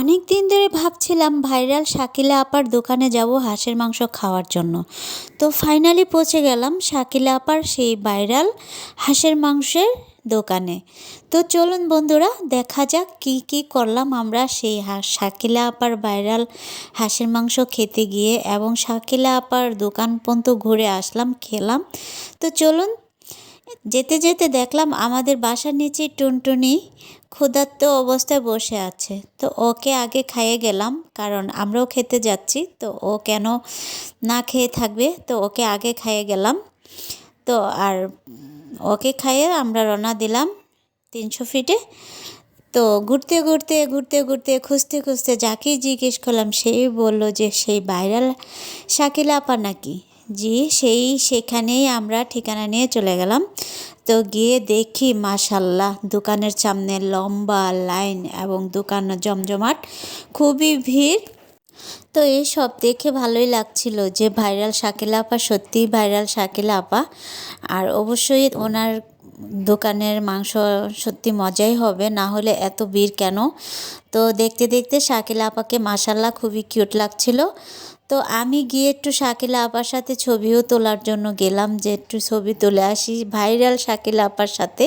অনেক দিন ধরে ভাবছিলাম ভাইরাল শাকিলা আপার দোকানে যাব হাঁসের মাংস খাওয়ার জন্য। তো ফাইনালি পৌঁছে গেলাম শাকিলা আপার সেই ভাইরাল হাঁসের মাংসের দোকানে। তো চলুন বন্ধুরা, দেখা যাক কি কি করলাম আমরা সেই হাঁস শাকিলা আপার ভাইরাল হাঁসের মাংস খেতে গিয়ে এবং শাকিলা আপার দোকান পর্যন্ত ঘুরে আসলাম, খেলাম। তো চলুন যেতে যেতে দেখলাম আমাদের বাসার নিচে টুনটুনি ক্ষুধার্ত অবস্থায় বসে আছে। তো ওকে আগে খাইয়ে গেলাম, কারণ আমরাও খেতে যাচ্ছি। তো ও কেন না খেয়ে থাকবে? তো ওকে আগে খাইয়ে গেলাম। তো আর ওকে খাইয়ে আমরা রওনা দিলাম তিনশো ফিটে। তো ঘুরতে ঘুরতে ঘুরতে ঘুরতে, খুঁজতে খুঁজতে যাকেই জিজ্ঞেস করলাম, সেই বলল যে, সেই ভাইরাল শাকিলা আপা নাকি? জি, সেই সেখানেই আমরা ঠিকানা নিয়ে চলে গেলাম। তো গিয়ে দেখি মাশাল্লাহ দোকানের সামনে লম্বা লাইন এবং দোকান জমজমাট, খুবই ভিড়। তো এই সব দেখে ভালোই লাগছিল যে, ভাইরাল শাকিলা আপা, সত্যিই ভাইরাল শাকিলা আপা। আর অবশ্যই ওনার দোকানের মাংস সত্যি মজাই হবে, না হলে এত ভিড় কেন? তো দেখতে দেখতে শাকিলা আপাকে মাসাল্লাহ খুবই কিউট লাগছিল। তো আমি গিয়ে একটু শাকিলা আপার সাথে ছবিও তোলার জন্য গেলাম যে একটু ছবি তুলে আসি ভাইরাল শাকিলা আপার সাথে।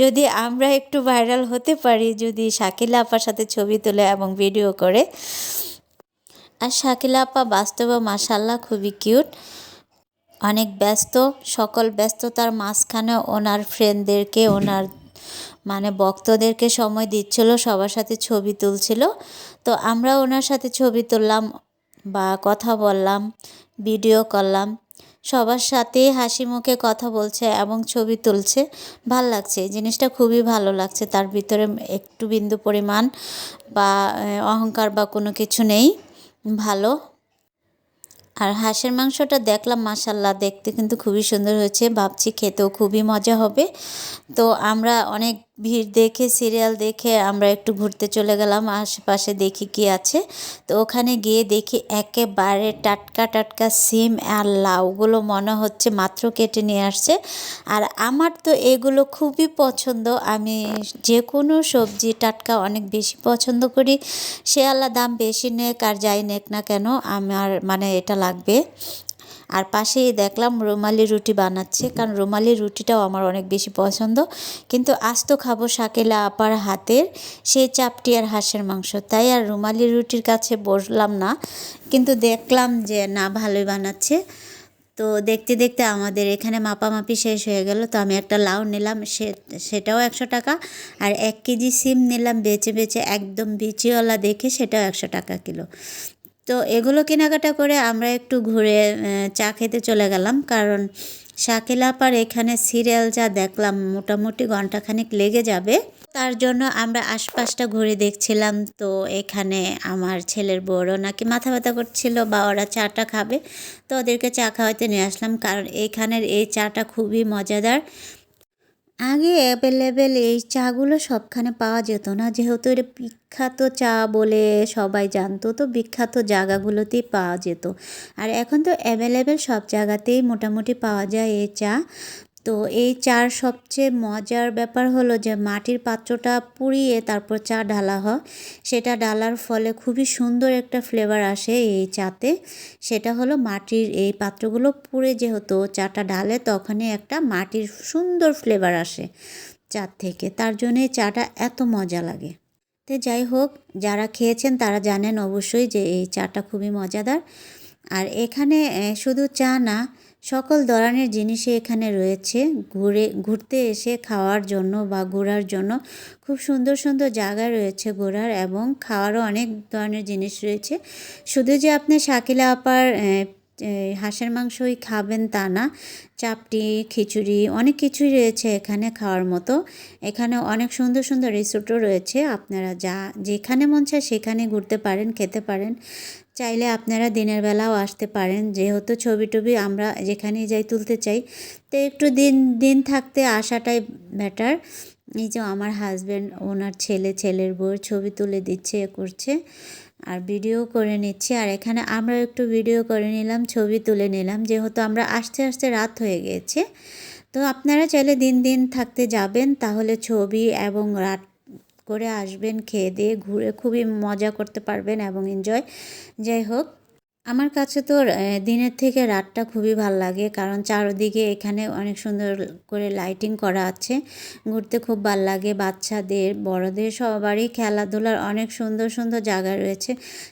যদি আমরা একটু ভাইরাল হতে পারি, যদি শাকিলা আপার সাথে ছবি তুলে এবং ভিডিও করে। আর শাকিলা আপা বাস্তবে মাসাল্লাহ খুবই কিউট। অনেক ব্যস্ত, সকল ব্যস্ততার মাঝখানে ওনার ফ্রেন্ডদেরকে ওনার মানে ভক্তদেরকে সময় দিচ্ছিল, সবার সাথে ছবি তুলছিল। তো আমরা ওনার সাথে ছবি তুললাম বা কথা বললাম ভিডিও করলাম। সবার সাথে হাসি মুখে কথা বলছে এবং ছবি তুলছে। ভালো লাগছে জিনিসটা খুবই ভালো লাগছে। তার ভিতরে একটু বিন্দু পরিমাণ বা অহংকার বা কোনো কিছু নেই, ভালো। আর হাঁসের মাংসটা দেখলাম মাসাল্লাহ দেখতে কিন্তু খুবই সুন্দর হয়েছে। ভাবছি খেতেও খুবই মজা হবে। তো আমরা অনেক ভিড় দেখে, সিরিয়াল দেখে আমরা একটু ঘুরতে চলে গেলাম, আশেপাশে দেখি কি আছে। তো ওখানে গিয়ে দেখি একেবারে টাটকা টাটকা সিম আর লাউগুলো মনে হচ্ছে মাত্র কেটে নিয়ে আসছে। আর আমার তো এগুলো খুবই পছন্দ, আমি যে কোনো সবজি টাটকা অনেক বেশি পছন্দ করি। সে আল্লাহ দাম বেশি নেক আর যাই নেক না কেন, আমার মানে এটা লাগবে। আর পাশেই দেখলাম রুমালি রুটি বানাচ্ছে, কারণ রুমালি রুটিটাও আমার অনেক বেশি পছন্দ। কিন্তু আজ তো খাব শাকেলা আপার হাতের সেই চাপটি আর হাঁসের মাংস। তাই আর রুমালি রুটির কাছে বসলাম না, কিন্তু দেখলাম যে না, ভালোই বানাচ্ছে। তো দেখতে দেখতে আমাদের এখানে মাপামাপি শেষ হয়ে গেল, তো আমি একটা লাউ নিলাম, সে, সেটাও একশো টাকা। আর এক কেজি সিম নিলাম, বেচে বেচে একদম বিচিওয়ালা দেখে সেটাও একশো টাকা কিলো। তো এগুলো কেনাকাটা করে আমরা একটু ঘুরে চা খেতে চলে গেলাম। কারণ শাকিলাপার এখানে সিরিয়াল যা দেখলাম মোটামুটি ঘন্টাখানিক লেগে যাবে। তার জন্য আমরা আশপাশটা ঘুরে দেখছিলাম। তো এখানে আমার ছেলের বড় নাকি মাথা ব্যথা করছিল বা ওরা চাটা খাবে, তো ওদেরকে চা খাওয়াতে নিয়ে আসলাম। কারণ এইখানের এই চাটা খুবই মজাদার। আগে অ্যাভেলেবেল এই চাগুলো সবখানে পাওয়া যেত না। যেহেতু এটা বিখ্যাত চা বলে সবাই জানতো, তো বিখ্যাত জায়গাগুলোতেই পাওয়া যেত। আর এখন তো অ্যাভেলেবেল সব জায়গাতেই মোটামুটি পাওয়া যায় এই চা। তো এই চার সবচেয়ে মজার ব্যাপার হলো যে মাটির পাত্রটা পুড়িয়ে তারপর চা ঢালা হয়। সেটা ঢালার ফলে খুবই সুন্দর একটা ফ্লেভার আসে এই চাতে। সেটা হলো মাটির এই পাত্রগুলো পুড়ে যেহেতু চাটা ঢালে তখনই একটা মাটির সুন্দর ফ্লেভার আসে চার থেকে। তার জন্যে চাটা এত মজা লাগে। তো যাই হোক, যারা খেয়েছেন তারা জানেন অবশ্যই যে এই চাটা খুবই মজাদার। আর এখানে শুধু চা না, সকল ধরনের জিনিসই এখানে রয়েছে। ঘুরে, ঘুরতে এসে খাওয়ার জন্য বা ঘোরার জন্য খুব সুন্দর সুন্দর জায়গা রয়েছে ঘোরার এবং খাওয়ারও অনেক ধরনের জিনিস রয়েছে। শুধু যে আপনি শাকিলা আপার হাঁসের মাংসই খাবেন তা না। চাপটি, খিচুড়ি, অনেক কিছুই রয়েছে এখানে খাওয়ার মতো। এখানে অনেক সুন্দর সুন্দর রিসোর্টও রয়েছে। আপনারা যা, যেখানে মন চায় সেখানে ঘুরতে পারেন, খেতে পারেন। চাইলে আপনারা দিনের বেলাও আসতে পারেন। যেহেতু ছবি টবি আমরা যেখানেই যাই তুলতে চাই, তো একটু দিন দিন থাকতে আসাটাই বেটার এই যে আমার হাজব্যান্ড ওনার ছেলে, ছেলের বউর ছবি তুলে দিচ্ছে, করছে। আর ভিডিও করে নিচ্ছি। আর এখানে আমরা একটু ভিডিও করে নিলাম, ছবি তুলে নিলাম। যেহেতু আমরা আস্তে আস্তে রাত হয়ে গিয়েছে তো আপনারা চাইলে দিন দিন থাকতে যাবেন। তাহলে ছবি এবং রাত করে আসবেন, খেয়ে দিয়ে ঘুরে খুবই মজা করতে পারবেন এবং এনজয় যাই হোক আমার কাছে তো দিনের থেকে রাতটা খুবই ভালো লাগে। কারণ চারদিকে এখানে অনেক সুন্দর করে লাইটিং করা আছে। ঘুরতে খুব ভালো লাগে। বাচ্চাদের, বড়দের সবারই খেলাধুলার অনেক সুন্দর সুন্দর জায়গা রয়েছে।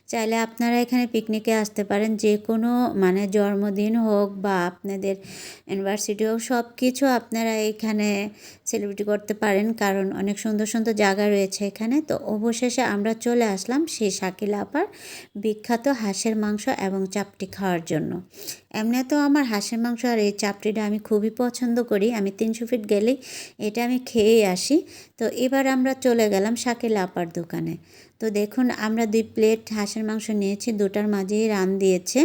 চাইলে আপনারা এখানে পিকনিকে আসতে পারেন। যে কোনো মানে জন্মদিন হোক বা আপনাদের ইউনিভার্সিটি হোক সব কিছু আপনারা এখানে সেলিব্রেট করতে পারেন। কারণ অনেক সুন্দর সুন্দর জায়গা রয়েছে এখানে। তো অবশেষে আমরা চলে আসলাম সেই শাকিলা আপার বিখ্যাত হাঁসের মাংস এবং চাপটি খাওয়ার জন্য। এমনি তো আমার হাঁসের মাংস আর এই চাপটিটা আমি খুবই পছন্দ করি। আমি তিনশো ফিট গেলেই এটা আমি খেয়েই আসি। তো এবার আমরা চলে গেলাম শাকিলা আপার দোকানে। তো দেখুন, আমরা দুই প্লেট হাঁসের মাংস নিয়েছি, দুটার মাঝেই রান দিয়েছে।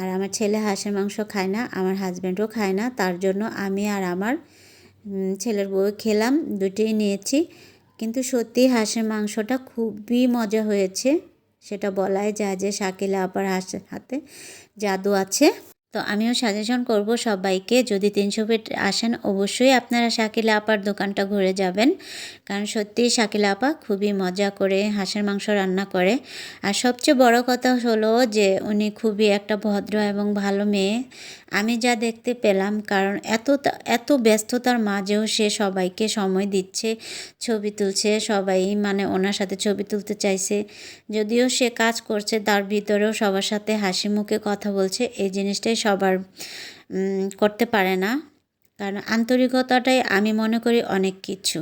আর আমার ছেলে হাঁসের মাংস খায় না, আমার হাজব্যান্ডও খায় না। তার জন্য আমি আর আমার ছেলের বউ খেলাম দুটোই নিয়েছি। কিন্তু সত্যি হাঁসের মাংসটা খুবই মজা হয়েছে। সেটা বলাই যায় যে শাকিলা আপার হাতে জাদু আছে। তো আমিও সাজেশন করব সবাইকে, যদি তিনশো ফিট আসেন অবশ্যই আপনারা শাকিলা আপার দোকানটা ঘুরে যাবেন। কারণ সত্যিই শাকিলা আপা খুবই মজা করে হাঁসের মাংস রান্না করে। আর সবচেয়ে বড় কথা হলো যে উনি খুবই একটা ভদ্র এবং ভালো মেয়ে। আমি যা দেখতে পেলাম, কারণ এত এত ব্যস্ততার মাঝেও সে সবাইকে সময় দিচ্ছে, ছবি তুলছে, সবাই মানে ওনার সাথে ছবি তুলতে চাইছে। যদিও সে কাজ করছে, তার ভিতরেও সবার সাথে হাসি মুখে কথা বলছে, এই জিনিসটাই সবার করতে পারে না। কারণ আন্তরিকতাটাই আমি মনে করি অনেক কিছু।